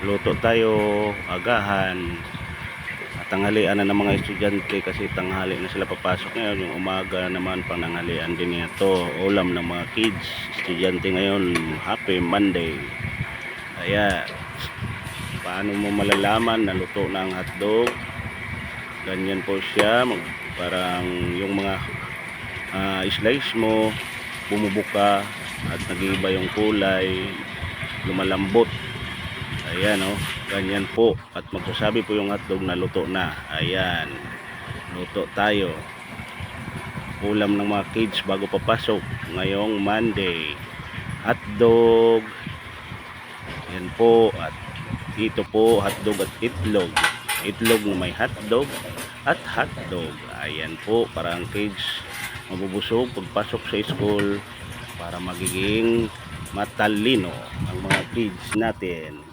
luto tayo agahan. Tanghalian na ng mga estudyante kasi tanghali na sila papasok ngayon. Yung umaga naman pananghalian din ito. Ulam ng mga kids. Estudyante ngayon happy monday. Kaya paano mo malalaman na luto na ang hotdog? Ganyan po siya. Parang yung mga ah, slice mo bumubuka at nag-iiba yung kulay. Lumalambot ayan oh. Ganyan po. At magsasabi po yung hotdog na luto na. Ayan. Luto tayo. Ulam ng mga kids bago papasok ngayong Monday. Hotdog. Yan po. At dito po hotdog at itlog. Itlog may hotdog at hotdog. Ayan po. Para ang kids mabubusog pagpasok sa school para magiging matalino ang mga kids natin